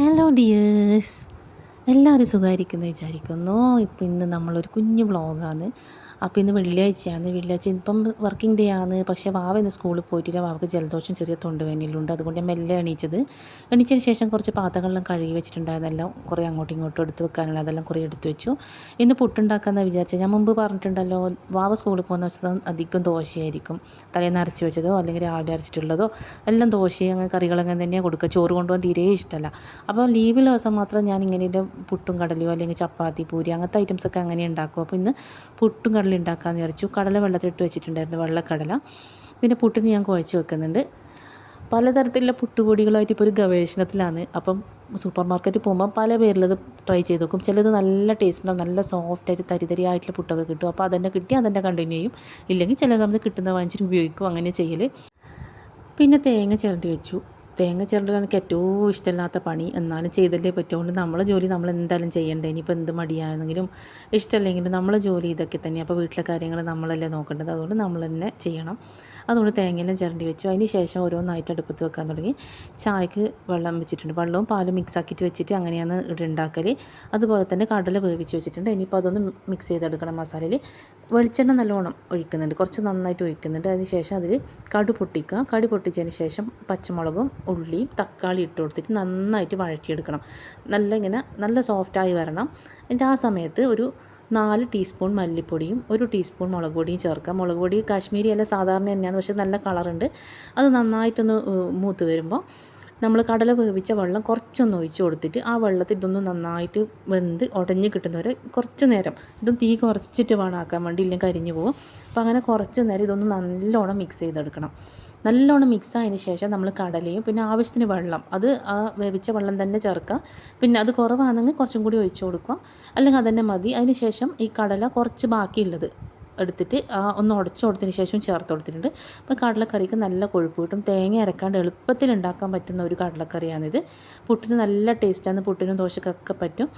Hello dears എല്ലാവരും സുഖമായിരിക്കുന്നു വിചാരിക്കുന്നു. ഇപ്പം ഇന്ന് നമ്മളൊരു കുഞ്ഞു വ്ളോഗാണ് അപ്പോൾ ഇന്ന് വെള്ളിയാഴ്ചയാണ്. വെള്ളിയാഴ്ച ഇപ്പം വർക്കിംഗ് ഡേ ആണ്. പക്ഷേ വാവ ഇന്ന് സ്കൂളിൽ പോയിട്ടില്ല. വാവക്ക് ജലദോഷം ചെറിയ തൊണ്ടുവേനയിലുണ്ട് അതുകൊണ്ട് ഞാൻ മെല്ലെ എണീച്ചത്. എണീച്ചതിന് ശേഷം കുറച്ച് പാത്രങ്ങളെല്ലാം കഴുകി വെച്ചിട്ടുണ്ടായിരുന്നെല്ലാം കുറേ അങ്ങോട്ടും ഇങ്ങോട്ടും എടുത്ത് വെക്കാനുള്ള അതെല്ലാം കുറേ എടുത്ത് വെച്ചു. ഇന്ന് പുട്ടുണ്ടാക്കാമെന്ന് വിചാരിച്ചത് ഞാൻ മുമ്പ് പറഞ്ഞിട്ടുണ്ടല്ലോ വാവ സ്കൂളിൽ പോകുന്ന ദിവസം അധികം ദോശയായിരിക്കും. തലേന്ന് അരച്ച് വെച്ചതോ അല്ലെങ്കിൽ രാവിലെ അരച്ചിട്ടുള്ളതോ എല്ലാം ദോശയും അങ്ങനെ കറികളങ്ങനെ തന്നെയാണ് കൊടുക്കുക. ചോറ് കൊണ്ടുപോകാൻ തീരെ ഇഷ്ടമല്ല. അപ്പോൾ ലീവിൽ ദിവസം മാത്രം ഞാൻ ഇങ്ങനെ പുട്ടും കടലയോ അല്ലെങ്കിൽ ചപ്പാത്തി പൂരി അങ്ങനത്തെ ഐറ്റംസൊക്കെ അങ്ങനെ ഉണ്ടാക്കും. അപ്പോൾ ഇന്ന് പുട്ടും കടല ഉണ്ടാക്കാമെന്ന് വിചാരിച്ചു. കടല വെള്ളത്തിലിട്ട് വെച്ചിട്ടുണ്ടായിരുന്നു വെള്ളക്കടല. പിന്നെ പുട്ടിന് ഞാൻ കുഴച്ച് വെക്കുന്നുണ്ട്. പലതരത്തിലുള്ള പുട്ടുപൊടികളായിട്ട് ഇപ്പോൾ ഒരു ഗവേഷണത്തിലാണ്. അപ്പം സൂപ്പർ മാർക്കറ്റിൽ പോകുമ്പോൾ പല പേരിലത് ട്രൈ ചെയ്ത് നോക്കും. ചിലത് നല്ല ടേസ്റ്റ് ഉണ്ടാവും നല്ല സോഫ്റ്റായിട്ട് തരി തരിയായിട്ടുള്ള പുട്ടൊക്കെ കിട്ടും. അപ്പോൾ അതെന്നെ കിട്ടി അതെന്നെ കണ്ടിന്യൂ ചെയ്യും. ഇല്ലെങ്കിൽ ചില സമയത്ത് കിട്ടുന്ന വാങ്ങിച്ചിട്ട് ഉപയോഗിക്കും അങ്ങനെ ചെയ്യൽ പിന്നെ തേങ്ങ ചിരണ്ടി വെച്ചു. തേങ്ങ ചിരണ്ടൽ എനിക്ക് ഏറ്റവും ഇഷ്ടമില്ലാത്ത പണി. എന്നാലും ചെയ്തല്ലേ പറ്റുള്ളൂ നമ്മളെ ജോലി നമ്മൾ എന്തായാലും ചെയ്യണ്ടേ? ഇനിയിപ്പോൾ എന്ത് മടിയാണെങ്കിലും ഇഷ്ടമല്ലെങ്കിലും നമ്മളെ ജോലി ഇതൊക്കെ തന്നെ. അപ്പോൾ വീട്ടിലെ കാര്യങ്ങൾ നമ്മളല്ലേ നോക്കേണ്ടത്. അതുകൊണ്ട് നമ്മൾ തന്നെ ചെയ്യണം. അതുകൊണ്ട് തേങ്ങയെല്ലാം ചിരണ്ടി വെച്ചു. അതിന് ശേഷം ഓരോന്നായിട്ട് അടുപ്പത്ത് വെക്കാൻ തുടങ്ങി. ചായക്ക് വെള്ളം വെച്ചിട്ടുണ്ട്. വെള്ളവും പാലും മിക്സ് ആക്കിയിട്ട് വെച്ചിട്ട് അങ്ങനെയാണ് ഇവിടെ ഉണ്ടാക്കൽ അതുപോലെ തന്നെ കടല വേവിച്ച് വെച്ചിട്ടുണ്ട്. ഇനിയിപ്പോൾ അതൊന്ന് മിക്സ് ചെയ്തെടുക്കണം മസാലയിൽ വെളിച്ചെണ്ണ നല്ലോണം ഒഴിക്കുന്നുണ്ട്. കുറച്ച് നന്നായിട്ട് ഒഴിക്കുന്നുണ്ട്. അതിന് ശേഷം അതിൽ കടു പൊട്ടിക്കുക. കടി പൊട്ടിച്ചതിന് ശേഷം പച്ചമുളകും ഉള്ളിയും തക്കാളി ഇട്ട് കൊടുത്തിട്ട് നന്നായിട്ട് വഴറ്റിയെടുക്കണം. നല്ല ഇങ്ങനെ നല്ല സോഫ്റ്റായി വരണം. എന്നിട്ട് ആ സമയത്ത് ഒരു നാല് ടീസ്പൂൺ മല്ലിപ്പൊടിയും ഒരു ടീസ്പൂൺ മുളക് പൊടിയും ചേർക്കാം മുളക് പൊടി കാശ്മീരി അല്ല സാധാരണ തന്നെയാണ് പക്ഷേ നല്ല കളറുണ്ട്. അത് നന്നായിട്ടൊന്ന് മൂത്ത് വരുമ്പോൾ നമ്മൾ കടല വേവിച്ച വെള്ളം കുറച്ചൊന്ന് ഒഴിച്ച് കൊടുത്തിട്ട് ആ വെള്ളത്തിൽ ഇതൊന്ന് നന്നായിട്ട് വെന്ത് ഉടഞ്ഞ് കിട്ടുന്നവരെ കുറച്ച് നേരം ഇതും തീ കുറച്ചിട്ട് വേണം ആക്കാൻ വേണ്ടി ഇല്ലെങ്കിൽ കരിഞ്ഞു പോകും. അപ്പോൾ അങ്ങനെ കുറച്ച് നേരം ഇതൊന്ന് നല്ലോണം മിക്സ് ചെയ്തെടുക്കണം. നല്ലോണം മിക്സ് ആയതിന് ശേഷം നമ്മൾ കടലയും പിന്നെ ആവശ്യത്തിന് വെള്ളം. അത് ആ വേവിച്ച വെള്ളം തന്നെ ചേർക്കുക. പിന്നെ അത് കുറവാണെങ്കിൽ കുറച്ചും കൂടി ഒഴിച്ചു കൊടുക്കുക. അല്ലെങ്കിൽ അതന്നെ മതി. അതിന് ശേഷം ഈ കടല കുറച്ച് ബാക്കിയുള്ളത് എടുത്തിട്ട് ഒന്ന് ഉടച്ചു കൊടുത്തതിന് ശേഷം ചേർത്ത് കൊടുത്തിട്ടുണ്ട്. അപ്പോൾ കടലക്കറിക്ക് നല്ല കൊഴുപ്പ് കിട്ടും. തേങ്ങ അരക്കാണ്ട് എളുപ്പത്തിൽ ഉണ്ടാക്കാൻ പറ്റുന്ന ഒരു കടലക്കറിയാണിത്. പുട്ടിന് നല്ല ടേസ്റ്റാണ് പുട്ടിനും ദോശക്കൊക്കെ പറ്റും.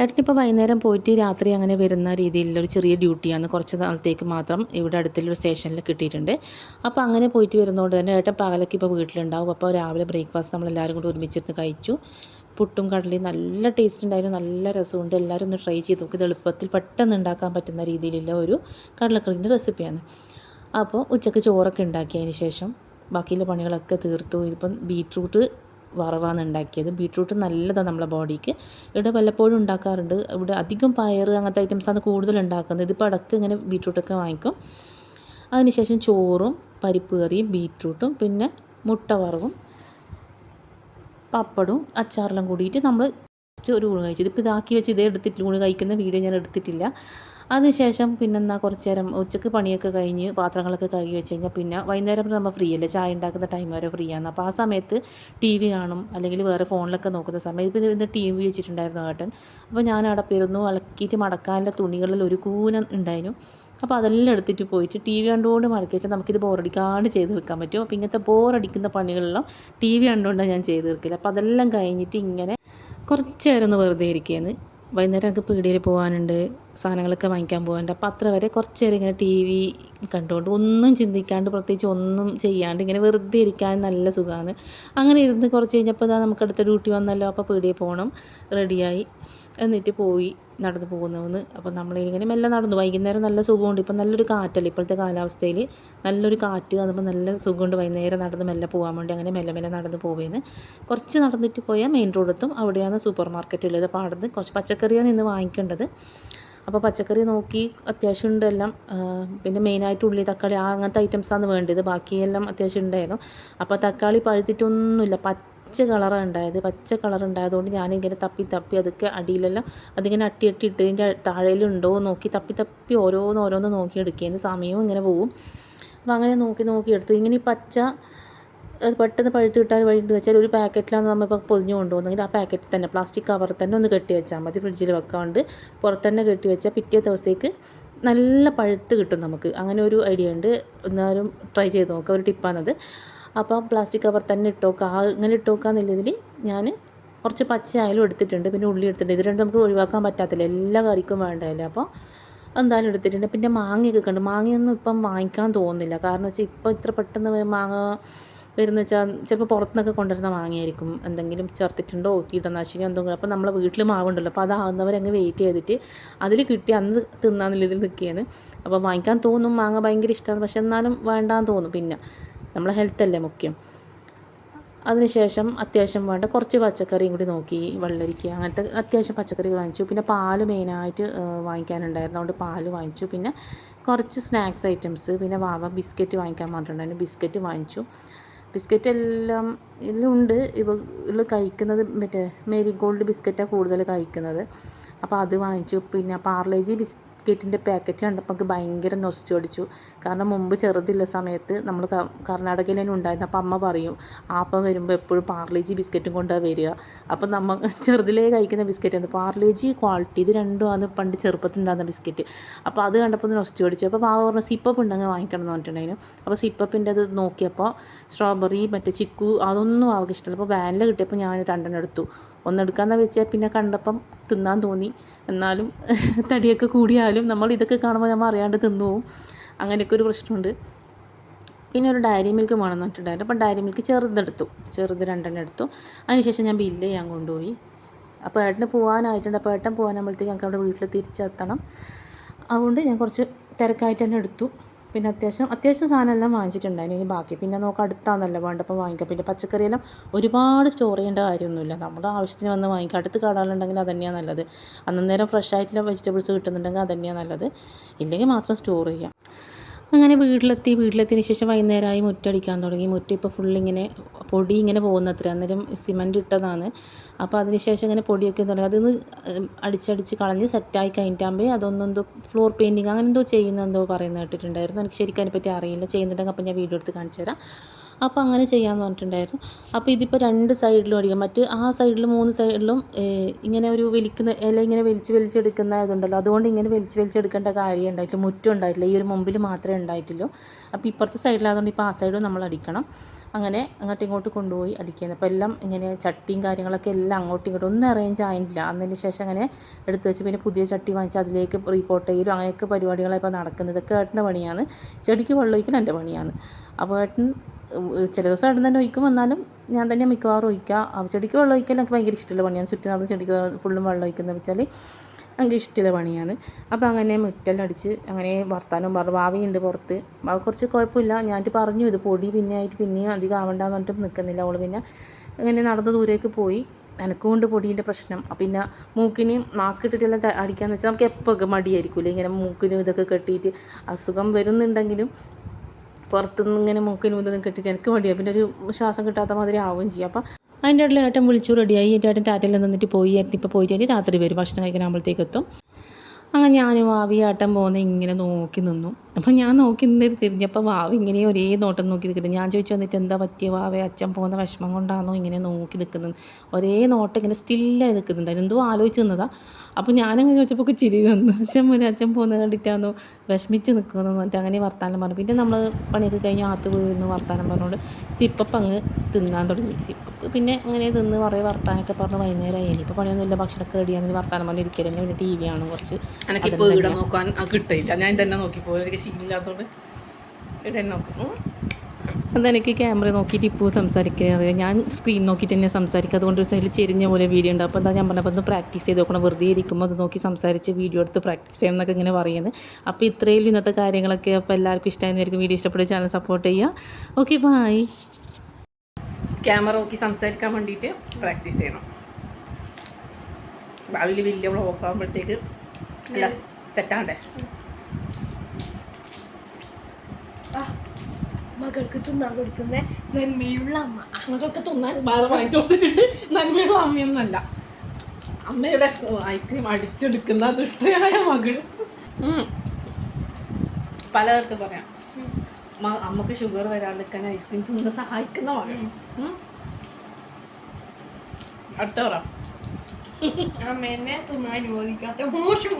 ഏട്ടനിപ്പോൾ വൈകുന്നേരം പോയിട്ട് രാത്രി അങ്ങനെ വരുന്ന രീതിയിലുള്ള ഒരു ചെറിയ ഡ്യൂട്ടിയാണ്. കുറച്ച് നാളത്തേക്ക് മാത്രം ഇവിടെ അടുത്തുള്ള സ്റ്റേഷനിൽ കിട്ടിയിട്ടുണ്ട്. അപ്പോൾ അങ്ങനെ പോയിട്ട് വരുന്നതുകൊണ്ട് തന്നെ ഏട്ടൻ പകലൊക്കെ ഇപ്പോൾ വീട്ടിലുണ്ടാവും. അപ്പോൾ രാവിലെ ബ്രേക്ക്ഫാസ്റ്റ് നമ്മളെല്ലാവരും കൂടി ഒരുമിച്ചിരുന്ന് കഴിച്ചു. പുട്ടും കടലയും നല്ല ടേസ്റ്റ് ഉണ്ടായിരുന്നു. നല്ല രസമുണ്ട്. എല്ലാവരും ഒന്ന് ട്രൈ ചെയ്ത് നോക്കി. ഇത് എളുപ്പത്തിൽ പെട്ടെന്ന് ഉണ്ടാക്കാൻ പറ്റുന്ന രീതിയിലുള്ള ഒരു കടലക്കറിന്റെ റെസിപ്പിയാണ്. അപ്പോൾ ഉച്ചയ്ക്ക് ചോറൊക്കെ ഉണ്ടാക്കിയതിന് ശേഷം ബാക്കിയുള്ള പണികളൊക്കെ തീർത്തു. ഇപ്പം ബീട്രൂട്ട് വറവാണ് ഉണ്ടാക്കിയത്. ബീട്രൂട്ട് നല്ലതാണ് നമ്മളെ ബോഡിക്ക്. ഇവിടെ വല്ലപ്പോഴും ഉണ്ടാക്കാറുണ്ട്. ഇവിടെ അധികം പയർ അങ്ങനത്തെ ഐറ്റംസാണ് കൂടുതൽ ഉണ്ടാക്കുന്നത്. ഇതിപ്പോൾ ഇടയ്ക്ക് ഇങ്ങനെ ബീട്രൂട്ടൊക്കെ വാങ്ങിക്കും. അതിനുശേഷം ചോറും പരിപ്പ് കറിയും ബീട്രൂട്ടും പിന്നെ മുട്ട വറവും പപ്പടവും അച്ചാറെല്ലാം കൂടിയിട്ട് നമ്മൾ ഒരു ഊണ് കഴിച്ചത് ഇപ്പോൾ ഇതാക്കി വെച്ച് ഇതേ എടുത്തിട്ട് ഊണ് കഴിക്കുന്ന വീഡിയോ ഞാൻ എടുത്തിട്ടില്ല. അതിനുശേഷം പിന്നെന്നാ കുറച്ച് നേരം ഉച്ചയ്ക്ക് പണിയൊക്കെ കഴിഞ്ഞ് പാത്രങ്ങളൊക്കെ കഴുകി വെച്ച് കഴിഞ്ഞാൽ പിന്നെ വൈകുന്നേരം നമ്മൾ ഫ്രീ അല്ലേ ചായ ഉണ്ടാക്കുന്ന ടൈം വരെ ഫ്രീ ആണ്. അപ്പോൾ ആ സമയത്ത് ടി വി കാണും. അല്ലെങ്കിൽ വേറെ ഫോണിലൊക്കെ നോക്കുന്ന സമയത്ത് ഇപ്പോൾ ഇന്ന് ടി വി വെച്ചിട്ടുണ്ടായിരുന്നു ഏട്ടൻ. അപ്പോൾ ഞാൻ അവിടെ പിറന്നു അലക്കിയിട്ട് മടക്കാനുള്ള തുണികളിൽ ഒരു കൂന ഉണ്ടായിരുന്നു. അപ്പോൾ അതെല്ലാം എടുത്തിട്ട് പോയിട്ട് ടി വി കണ്ടുകൊണ്ട് മടക്കി വെച്ചാൽ നമുക്കിത് ബോറടിക്കാണ്ട് ചെയ്ത് വെക്കാൻ പറ്റും. അപ്പോൾ ഇങ്ങനത്തെ ബോറടിക്കുന്ന പണികളെല്ലാം ടി വി കണ്ടുകൊണ്ടാണ് ഞാൻ ചെയ്ത് തീർക്കില്ല അപ്പോൾ അതെല്ലാം കഴിഞ്ഞിട്ട് ഇങ്ങനെ കുറച്ച് നേരം ഒന്ന് വെറുതെ ഇരിക്കുകയെന്ന് വൈകുന്നേരം എനിക്ക് പീടികയിൽ പോകാനുണ്ട് സാധനങ്ങളൊക്കെ വാങ്ങിക്കാൻ പോകാനുണ്ട് അപ്പോൾ അത്ര വരെ കുറച്ച് നേരം ഇങ്ങനെ ടി വി കണ്ടുകൊണ്ട് ഒന്നും ചിന്തിക്കാണ്ട് പ്രത്യേകിച്ച് ഒന്നും ചെയ്യാണ്ട് ഇങ്ങനെ വെറുതെ ഇരിക്കാൻ നല്ല സുഖമാണ് അങ്ങനെ ഇരുന്ന് കുറച്ച് കഴിഞ്ഞപ്പോൾ ഇതാ നമുക്ക് അടുത്ത ഡ്യൂട്ടി വന്നല്ലോ അപ്പോൾ പീടികയിൽ പോകണം റെഡിയായി. എന്നിട്ട് പോയി നടന്നു പോകുന്നതെന്ന് അപ്പോൾ നമ്മളിങ്ങനെ മെല്ലെ നടന്നു. വൈകുന്നേരം നല്ല സുഖമുണ്ട്. ഇപ്പം നല്ലൊരു കാറ്റല്ല? ഇപ്പോഴത്തെ കാലാവസ്ഥയിൽ നല്ലൊരു കാറ്റ് അതുമ്പോൾ നല്ല സുഖമുണ്ട്. വൈകുന്നേരം നടന്ന് മെല്ലെ പോകാൻ വേണ്ടി അങ്ങനെ മെല്ലെ മെല്ലെ നടന്ന് പോവേന്ന്. കുറച്ച് നടന്നിട്ട് പോയാൽ മെയിൻ റോഡെത്തും അവിടെയാണ് സൂപ്പർ മാർക്കറ്റ് ഉള്ളത്. അപ്പോൾ അവിടുന്ന് കുറച്ച് പച്ചക്കറിയാണ് ഇന്ന് വാങ്ങിക്കേണ്ടത്. അപ്പോൾ പച്ചക്കറി നോക്കി അത്യാവശ്യം ഉണ്ടെല്ലാം പിന്നെ മെയിനായിട്ട് ഉള്ളി തക്കാളി അങ്ങനത്തെ ഐറ്റംസാണ് വേണ്ടത്. ബാക്കിയെല്ലാം അത്യാവശ്യം ഉണ്ടായിരുന്നു. അപ്പോൾ തക്കാളി പഴുത്തിട്ടൊന്നുമില്ല. പച്ച കളറാണ് ഉണ്ടായത്. പച്ച കളർ ഉണ്ടായതുകൊണ്ട് ഞാനിങ്ങനെ തപ്പി തപ്പി അതൊക്കെ അടിയിലെല്ലാം അതിങ്ങനെ അട്ടി അട്ടി ഇട്ടതിന്റെ താഴെയിലുണ്ടോ നോക്കി തപ്പി തപ്പി ഓരോന്ന് ഓരോന്ന് നോക്കി എടുക്കുകയെന്ന് സമയവും ഇങ്ങനെ പോകും. അപ്പോൾ അങ്ങനെ നോക്കി നോക്കി എടുത്തു. ഇങ്ങനെ ഈ പച്ച അത് പെട്ടെന്ന് പഴുത്ത് കിട്ടാൻ വേണ്ടി വെച്ചാൽ ഒരു പാക്കറ്റിലാണ് നമ്മളിപ്പോൾ പൊതിഞ്ഞ് കൊണ്ടുപോകുന്നെങ്കിൽ ആ പാക്കറ്റിൽ തന്നെ പ്ലാസ്റ്റിക് കവർ തന്നെ ഒന്ന് കെട്ടി വെച്ചാൽ മതി. ഫ്രിഡ്ജിൽ വെക്കാണ്ട് പുറത്ത് തന്നെ കെട്ടി വെച്ചാൽ പിറ്റേ ദിവസത്തേക്ക് നല്ല പഴുത്ത് കിട്ടും നമുക്ക്. അങ്ങനെ ഒരു ഐഡിയ ഉണ്ട്. എന്നാലും ട്രൈ ചെയ്ത് നോക്കുക ഒരു ടിപ്പാണത് അപ്പോൾ പ്ലാസ്റ്റിക് കവർ തന്നെ ഇട്ടോക്കുക അങ്ങനെ ഇട്ടോക്കാന്നുള്ളതിൽ ഞാൻ കുറച്ച് പച്ചയായാലും എടുത്തിട്ടുണ്ട്. പിന്നെ ഉള്ളി എടുത്തിട്ടുണ്ട്. ഇത് രണ്ടും നമുക്ക് ഒഴിവാക്കാൻ പറ്റാത്തില്ല. എല്ലാ കറിക്കും വേണ്ടതല്ലേ. അപ്പോൾ എന്തായാലും എടുത്തിട്ടുണ്ട്. പിന്നെ മാങ്ങയൊക്കെ കണ്ട്. മാങ്ങയൊന്നും ഇപ്പം വാങ്ങിക്കാൻ തോന്നുന്നില്ല. കാരണം വെച്ചാൽ ഇപ്പം ഇത്ര പെട്ടെന്ന് മാങ്ങ വരുന്ന വെച്ചാൽ ചിലപ്പോൾ പുറത്തുനിന്നൊക്കെ കൊണ്ടുവരുന്ന മാങ്ങയായിരിക്കും. എന്തെങ്കിലും ചേർത്തിട്ടുണ്ടോ? കീടനാശിനി എന്തെങ്കിലും അപ്പോൾ നമ്മളെ വീട്ടിൽ മാവുണ്ടല്ലോ. അപ്പോൾ അതാകുന്നവരങ്ങ് വെയിറ്റ് ചെയ്തിട്ട് അതിൽ കിട്ടി. അന്ന് തിന്നാന്നുള്ള ഇതിൽ നിൽക്കുകയാണ് അപ്പോൾ വാങ്ങിക്കാൻ തോന്നും മാങ്ങ ഭയങ്കര ഇഷ്ടമാണ് പക്ഷെ എന്നാലും വേണ്ടാന്ന് തോന്നും. പിന്നെ നമ്മളെ ഹെൽത്തല്ലേ മുഖ്യം. അതിനുശേഷം അത്യാവശ്യം വേണ്ട കുറച്ച് പച്ചക്കറിയും കൂടി നോക്കി വെള്ളരിക്ക അങ്ങനത്തെ അത്യാവശ്യം പച്ചക്കറി വാങ്ങിച്ചു. പിന്നെ പാൽ മെയിനായിട്ട് വാങ്ങിക്കാനുണ്ടായിരുന്നു. അതുകൊണ്ട് പാൽ വാങ്ങിച്ചു. പിന്നെ കുറച്ച് സ്നാക്സ് ഐറ്റംസ്. പിന്നെ വാവ ബിസ്ക്കറ്റ് വാങ്ങിക്കാൻ പറഞ്ഞിട്ടുണ്ടായിരുന്നു. ബിസ്ക്കറ്റ് വാങ്ങിച്ചു. ബിസ്ക്കറ്റ് എല്ലാം ഇതിലുണ്ട് ഇവൾ കഴിക്കുന്നത് മറ്റേ മേരി ഗോൾഡ് ബിസ്ക്കറ്റാണ് കൂടുതൽ കഴിക്കുന്നത്. അപ്പോൾ അത് വാങ്ങിച്ചു. പിന്നെ പാർലേജി ബിസ്ക്കറ്റിന്റെ പാക്കറ്റ് കണ്ടപ്പോൾ എനിക്ക് ഭയങ്കര നൊസ്റ്റു അടിച്ചു. കാരണം മുമ്പ് ചെറുതില്ല സമയത്ത് നമ്മൾ കർണാടകയിൽ തന്നെ ഉണ്ടായിരുന്നു. അപ്പോൾ അമ്മ പറയും ആപ്പ വരുമ്പോൾ എപ്പോഴും പാർലേജി ബിസ്ക്കറ്റും കൊണ്ടാണ് വരിക. അപ്പം നമ്മൾ ചെറുതിലേ കഴിക്കുന്ന ബിസ്ക്കറ്റ് ആണ് പാർലേജി ക്വാളിറ്റി ഇത് രണ്ടും ആണ് പണ്ട് ചെറുപ്പത്തിൽ ഉണ്ടാകുന്ന ബിസ്ക്കറ്റ്. അപ്പോൾ അത് കണ്ടപ്പോൾ നൊസ്റ്റു അടിച്ചു. അപ്പോൾ പാവ പറഞ്ഞു സിപ്പപ്പ് ഉണ്ടെങ്കിൽ വാങ്ങിക്കണം എന്ന് പറഞ്ഞിട്ടുണ്ടായിരുന്നു. അപ്പോൾ സിപ്പപ്പിന്റെ അത് നോക്കിയപ്പോൾ സ്ട്രോബെറി മറ്റേ ചിക്കു അതൊന്നും ആവശ്യമില്ല അപ്പോൾ വാനില കിട്ടിയപ്പോൾ ഞാൻ രണ്ടെണ്ണം എടുത്തു. ഒന്നെടുക്കാമെന്ന് വെച്ചാൽ പിന്നെ കണ്ടപ്പം തിന്നാൻ തോന്നി. എന്നാലും തടിയൊക്കെ കൂടിയാലും നമ്മൾ ഇതൊക്കെ കാണുമ്പോൾ നമ്മൾ അറിയാണ്ട് തിന്നു പോവും. അങ്ങനെയൊക്കെ ഒരു പ്രശ്നമുണ്ട്. പിന്നെ ഒരു ഡയറി മിൽക്ക് വേണമെന്ന് പറഞ്ഞിട്ടുണ്ടായിരുന്നു. അപ്പം ഡയറി മിൽക്ക് ചെറുതെടുത്തു. ചെറുത് രണ്ടെണ്ണം എടുത്തു. അതിനുശേഷം ഞാൻ ബില്ല് ചെയ്യാൻ കൊണ്ടുപോയി. അപ്പോൾ ഏട്ടന് പോകാനായിട്ടുണ്ട് അപ്പോൾ ഏട്ടൻ പോകാനാകുമ്പോഴത്തേക്ക് ഞങ്ങൾക്ക് അവിടെ വീട്ടിൽ തിരിച്ചെത്തണം. അതുകൊണ്ട് ഞാൻ കുറച്ച് തിരക്കായിട്ട് തന്നെ എടുത്തു. പിന്നെ അത്യാവശ്യം അത്യാവശ്യം സാധനം എല്ലാം വാങ്ങിച്ചിട്ടുണ്ടായിരുന്നു. ഇനി ബാക്കി പിന്നെ നോക്കാം അടുത്താണെന്നല്ല വേണ്ടപ്പോൾ വാങ്ങിക്കാം. പിന്നെ പച്ചക്കറിയെല്ലാം ഒരുപാട് സ്റ്റോർ ചെയ്യേണ്ട കാര്യമൊന്നുമില്ല. നമ്മുടെ ആവശ്യത്തിന് വന്ന് വാങ്ങിക്കാം. അടുത്ത് കടകളുണ്ടെങ്കിൽ തന്നെയാണ് നല്ലത്. അന്നേരം ഫ്രഷ് ആയിട്ടുള്ള വെജിറ്റബിൾസ് കിട്ടുന്നുണ്ടെങ്കിൽ അത് തന്നെയാണ് നല്ലത്. ഇല്ലെങ്കിൽ മാത്രം സ്റ്റോർ ചെയ്യാം. അങ്ങനെ വീട്ടിലെത്തി. വീട്ടിലെത്തിയതിന് ശേഷം വൈകുന്നേരമായി മുറ്റടിക്കാൻ തുടങ്ങി. മുറ്റം ഇപ്പോൾ ഫുള്ളിങ്ങനെ പൊടി ഇങ്ങനെ പോകുന്നത്ര. അന്നേരം സിമന്റ് ഇട്ടതാണ്. അപ്പോൾ അതിനുശേഷം ഇങ്ങനെ പൊടിയൊക്കെ തുടങ്ങി അതൊന്ന് അടിച്ചടിച്ച് കളഞ്ഞ് സെറ്റായി കഴിഞ്ഞിട്ടാകുമ്പോൾ അതൊന്നെന്തോ ഫ്ലോർ പെയിന്റിങ് അങ്ങനെ എന്തോ ചെയ്യുന്നെന്തോ പറയുന്നത് കേട്ടിട്ടുണ്ടായിരുന്നു. എനിക്ക് ശരിക്കും അതിനെപ്പറ്റി അറിയില്ല. ചെയ്യുന്നുണ്ടെങ്കിൽ അപ്പോൾ ഞാൻ വീഡിയോ എടുത്ത് കാണിച്ചു തരാം. അപ്പോൾ അങ്ങനെ ചെയ്യാമെന്ന് പറഞ്ഞിട്ടുണ്ടായിരുന്നു. അപ്പോൾ ഇതിപ്പോൾ രണ്ട് സൈഡിലും അടിക്കാം. മറ്റ് ആ സൈഡിലും മൂന്ന് സൈഡിലും ഇങ്ങനെ ഒരു വലിക്കുന്ന ഇല ഇങ്ങനെ വലിച്ച് വലിച്ചെടുക്കുന്ന ഇതുണ്ടല്ലോ അതുകൊണ്ട് ഇങ്ങനെ വലിച്ച് വലിച്ചെടുക്കേണ്ട കാര്യം ഉണ്ടായിട്ടില്ല മുറ്റം ഉണ്ടായിട്ടില്ല. ഈ ഒരു മുമ്പിൽ മാത്രമേ ഉണ്ടായിട്ടുള്ളൂ. അപ്പോൾ ഇപ്പുറത്തെ സൈഡിലായതുകൊണ്ട് ഇപ്പോൾ ആ സൈഡും നമ്മൾ അടിക്കണം. അങ്ങനെ അങ്ങോട്ടും ഇങ്ങോട്ടും കൊണ്ടുപോയി അടിക്കുന്നത്. അപ്പോൾ എല്ലാം ഇങ്ങനെ ചട്ടിയും കാര്യങ്ങളൊക്കെ എല്ലാം അങ്ങോട്ടും ഇങ്ങോട്ടും ഒന്നും അറേഞ്ച് ആയിട്ടില്ല. അതിന് ശേഷം അങ്ങനെ എടുത്തു വെച്ച് പിന്നെ പുതിയ ചട്ടി വാങ്ങിച്ച് അതിലേക്ക് റീപോർട്ട് ചെയ്യലും അങ്ങനെയൊക്കെ പരിപാടികളാണ് ഇപ്പോൾ നടക്കുന്നത്. ഇതൊക്കെ ഏട്ടന്റെ പണിയാണ്. ചെടിക്ക് വെള്ളം ഒഴിക്കൽ എന്റെ പണിയാണ്. അപ്പോൾ ഏട്ടൻ ചില ദിവസം ഏട്ടൻ തന്നെ ഒഴിക്കും. വന്നാലും ഞാൻ തന്നെ മിക്കവാറും ഒഴിക്കുക ചെടിക്ക് വെള്ളം ഒഴിക്കൽ എനിക്ക് ഭയങ്കര ഇഷ്ടമുള്ള പണിയാണ്. ചുറ്റി ചെടിക്ക് ഫുള്ളും വെള്ളം ഒഴിക്കുന്നത് വെച്ചാൽ എനിക്ക് ഇഷ്ടമുള്ള പണിയാണ്. അപ്പോൾ അങ്ങനെ മുറ്റെല്ലാം അടിച്ച് അങ്ങനെ വർത്താനം പറഞ്ഞു. ഭാവിയുണ്ട് പുറത്ത്. കുറച്ച് കുഴപ്പമില്ല ഞാൻ പറഞ്ഞു ഇത് പൊടി പിന്നെ ആയിട്ട് പിന്നെയും അധികം ആവണ്ടെന്ന് പറഞ്ഞിട്ട് നിൽക്കുന്നില്ല അവൾ പിന്നെ. അങ്ങനെ നടന്ന് ദൂരേക്ക് പോയി. എനക്കുകൊണ്ട് പൊടീന്റെ പ്രശ്നം. പിന്നെ മൂക്കിന് മാസ്ക് ഇട്ടിട്ടെല്ലാം അടിക്കാന്ന് വെച്ചാൽ നമുക്ക് എപ്പോൾ മടിയായിരിക്കില്ലേ ഇങ്ങനെ മൂക്കിനും ഇതൊക്കെ കെട്ടിയിട്ട് അസുഖം വരുന്നുണ്ടെങ്കിലും പുറത്തുനിന്ന് ഇങ്ങനെ മൂക്കിനും ഇതൊന്നും കെട്ടിയിട്ട് എനിക്ക് മടിയാണ് പിന്നെ ഒരു ശ്വാസം കിട്ടാത്ത മാതിരി ആവുകയും ചെയ്യും. അപ്പം അതിന്റെ ഇടയിൽ ഏട്ടൻ വിളിച്ചു റെഡിയായി എന്റെ ഏട്ടൻ ടാറ്റയിൽ നിന്നിട്ട് പോയി. ഏട്ടൻ ഇപ്പോൾ പോയിട്ട് രാത്രി വരും. ഭക്ഷണം കഴിക്കാനാകുമ്പോഴത്തേക്ക് എത്തും. അങ്ങനെ ഞാനും വാവി ഏട്ടൻ പോകുന്ന ഇങ്ങനെ നോക്കി നിന്നു. അപ്പം ഞാൻ നോക്കി നിന്നിട്ട് തിരിഞ്ഞപ്പോൾ വാവി ഇങ്ങനെ ഒരേ നോട്ടം നോക്കി നിൽക്കുന്നത് ഞാൻ ചോദിച്ചു വന്നിട്ട് എന്താ പറ്റിയ വാവ? അച്ഛൻ പോകുന്ന വിഷമം കൊണ്ടാണോ ഇങ്ങനെ നോക്കി നിൽക്കുന്നത്? ഒരേ നോട്ടം ഇങ്ങനെ സ്റ്റില്ലായി നിൽക്കുന്നുണ്ടായിരുന്നു എന്തോ ആലോചിച്ച് നിന്നതാ. അപ്പോൾ ഞാനങ്ങനെ ചോദിച്ചപ്പോൾ ചിരി വന്നു. അച്ഛൻ ഒരു അച്ഛൻ പോകുന്നത് കണ്ടിട്ടാണോ വിഷമിച്ച് നിൽക്കുന്നു എന്നിട്ട് അങ്ങനെ വർത്താനം പറഞ്ഞു. പിന്നെ നമ്മൾ പണിയൊക്കെ കഴിഞ്ഞ് ആത്ത് പോയിരുന്നു വർത്താനം പറഞ്ഞോണ്ട്. സിപ്പപ്പ് അങ്ങ് തിന്നാൻ തുടങ്ങി. സിപ്പപ്പ് പിന്നെ അങ്ങനെ തിന്ന് കുറേ വർത്താനൊക്കെ പറഞ്ഞ് വൈകുന്നേരമായി ഇനിയിപ്പോൾ പണിയൊന്നുമില്ല. ഭക്ഷണമൊക്കെ റെഡിയാണെങ്കിൽ വർത്താനം പറഞ്ഞ് ഇരിക്കലും പിന്നെ ടി വി ആണ് കുറച്ച്. എനിക്കിപ്പോൾ ഇവിടെ നോക്കാൻ കിട്ടില്ല ഞാൻ തന്നെ നോക്കി പോകും എനിക്ക് ശീലമില്ലാത്തതുകൊണ്ട് ഇവിടെ നോക്കും. അതെനിക്ക് ക്യാമറ നോക്കിയിട്ട് ഇപ്പോൾ സംസാരിക്കാൻ അറിയാം. ഞാൻ സ്ക്രീൻ നോക്കിയിട്ട് തന്നെ സംസാരിക്കുക അതുകൊണ്ട് ഒരു സൈഡിൽ ചെരിഞ്ഞ പോലെ വീഡിയോ ഉണ്ട്. അപ്പോൾ എന്താ ഞാൻ പറഞ്ഞപ്പോൾ ഒന്ന് പ്രാക്ടീസ് ചെയ്ത് നോക്കണം. വെറുതെ ഇരിക്കുമ്പോൾ അത് നോക്കി സംസാരിച്ച് വീഡിയോ എടുത്ത് പ്രാക്ടീസ് ചെയ്യണം എന്നൊക്കെ ഇങ്ങനെ പറയുന്നത് അപ്പോൾ ഇത്രയും ഇന്നത്തെ കാര്യങ്ങളൊക്കെ. അപ്പോൾ എല്ലാവർക്കും ഇഷ്ടമായിരിക്കും വീഡിയോ ഇഷ്ടപ്പെട്ട ചാനൽ സപ്പോർട്ട് ചെയ്യുക. ഓക്കെ ബായ് ക്യാമറ നോക്കി സംസാരിക്കാൻ വേണ്ടിയിട്ട് പ്രാക്ടീസ് ചെയ്യണം. ഭാവിയിൽ വലിയ വ്ളോഗ് ആകുമ്പോഴത്തേക്ക് സെറ്റാണ്ടേ മകൾക്ക് തിന്നാൻ കൊടുക്കുന്ന നന്മയുള്ള അമ്മ. അങ്ങനൊക്കെ തിന്നാൻ വേറെ വാങ്ങിച്ചു കൊടുത്തിട്ടുണ്ട് നന്മയുള്ള അമ്മയൊന്നല്ല അമ്മയുടെ ഐസ്ക്രീം അടിച്ചെടുക്കുന്ന ദുഷ്ടയായ മകൾ പലതരത്തിൽ പറയാം. അമ്മയ്ക്ക് ഷുഗർ വരാണ്ടിരിക്കാൻ ഐസ്ക്രീം തിന്ന് സഹായിക്കുന്ന മകൾ. അടുത്ത പറ. അമ്മേനെ തിന്നാൻ അനുവദിക്കാത്ത മോശം